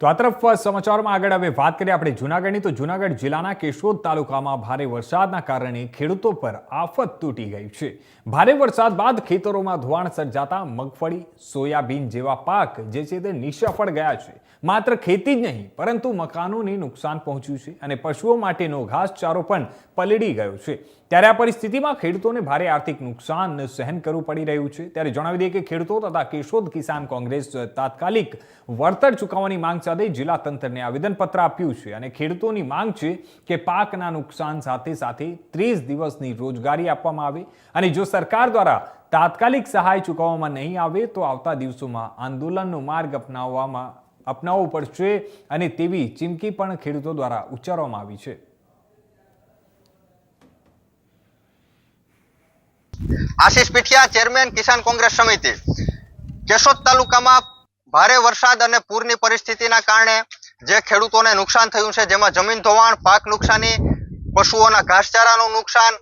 તો આ તરફ સમાચારમાં આગળ હવે વાત કરીએ આપણે જૂનાગઢની. તો જૂનાગઢ જિલ્લાના કેશોદ તાલુકામાં ભારે વરસાદના કારણે ખેડૂતો પર આફત તૂટી ગઈ છે. ભારે વરસાદ બાદ ખેતરોમાં ધોવાણ સર્જાતા મગફળી, સોયાબીન જેવા પાક જે છે તે નિષ્ફળ ગયા છે. માત્ર ખેતી જ નહીં, પરંતુ મકાનોને નુકસાન પહોંચ્યું છે અને પશુઓ માટેનો ઘાસચારો પણ પલળી ગયો છે. ત્યારે આ પરિસ્થિતિમાં ખેડૂતોને ભારે આર્થિક નુકસાન સહન કરવું પડી રહ્યું છે. ત્યારે જણાવી દઈએ કે ખેડૂતો તથા કેશોદ કિસાન કોંગ્રેસ તાત્કાલિક વળતર ચૂકવવાની માંગ સાથે જિલ્લા તંત્રને આવેદનપત્ર આપ્યું છે અને ખેડૂતોની માંગ છે કે પાકના નુકસાન સાથે સાથે ત્રીસ દિવસની રોજગારી આપવામાં આવે અને જો સરકાર દ્વારા તાત્કાલિક સહાય ચૂકવવામાં નહીં આવે તો આવતા દિવસોમાં આંદોલનનો માર્ગ અપનાવવામાં અપનાવવો પડશે અને તેવી ચીમકી પણ ખેડૂતો દ્વારા ઉચ્ચારવામાં આવી છે. આશીષ પીઠિયા, ચેરમેન કિસાન કોંગ્રેસ સમિતિ, કેશોદ તાલુકામાં ભારે વરસાદ અને પૂરની પરિસ્થિતિના કારણે જે ખેડૂતોને નુકસાન થયું છે, જેમાં જમીન ધોવાણ, પાક નુકસાની, પશુઓના ઘાસચારાનું નુકસાન,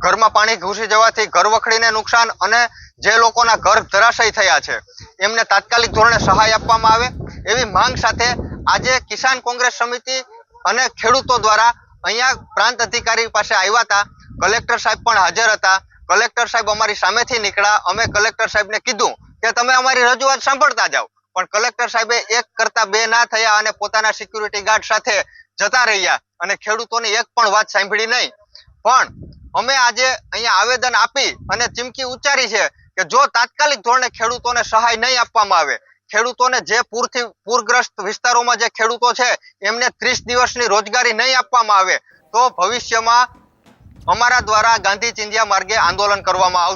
ઘરમાં પાણી ઘૂસી જવાથી ઘર વખડીને નુકસાન અને જે લોકોના ઘર ધરાશય થયા છે, એમને તાત્કાલિક ધોરણે સહાય આપવામાં આવે એવી માંગ સાથે આજે કિસાન કોંગ્રેસ સમિતિ અને ખેડૂતો દ્વારા અહીંયા પ્રાંત અધિકારી પાસે આવ્યા હતા. કલેક્ટર સાહેબ પણ હાજર હતા. કલેક્ટર સાહેબ અમારી સામેથી નીકળ્યા. અમે કલેક્ટર સાહેબને કીધું કે તમે અમારી રજૂઆત સાંભળતા જાઓ. પણ કલેક્ટર સાહેબે એક કરતા બે ના થયા અને પોતાના સિક્યુરિટી ગાર્ડ સાથે જતા રહ્યા અને ખેડૂતોની એક પણ વાત સાંભળી નહીં. પણ અમે આજે અહીંયા આવેદન આપી અને ચીમકી ઉચ્ચારી છે કે જો તાત્કાલિક ધોરણે ખેડૂતોને સહાય નહીં આપવામાં આવે, ખેડૂતોને જે પૂરથી પૂરગ્રસ્ત વિસ્તારોમાં જે ખેડૂતો છે, એમને ત્રીસ દિવસની રોજગારી નહીં આપવામાં આવે, તો ભવિષ્યમાં અમારા દ્વારા ગાંધી ચિંધિયા માર્ગે આંદોલન કરવામાં આવશે.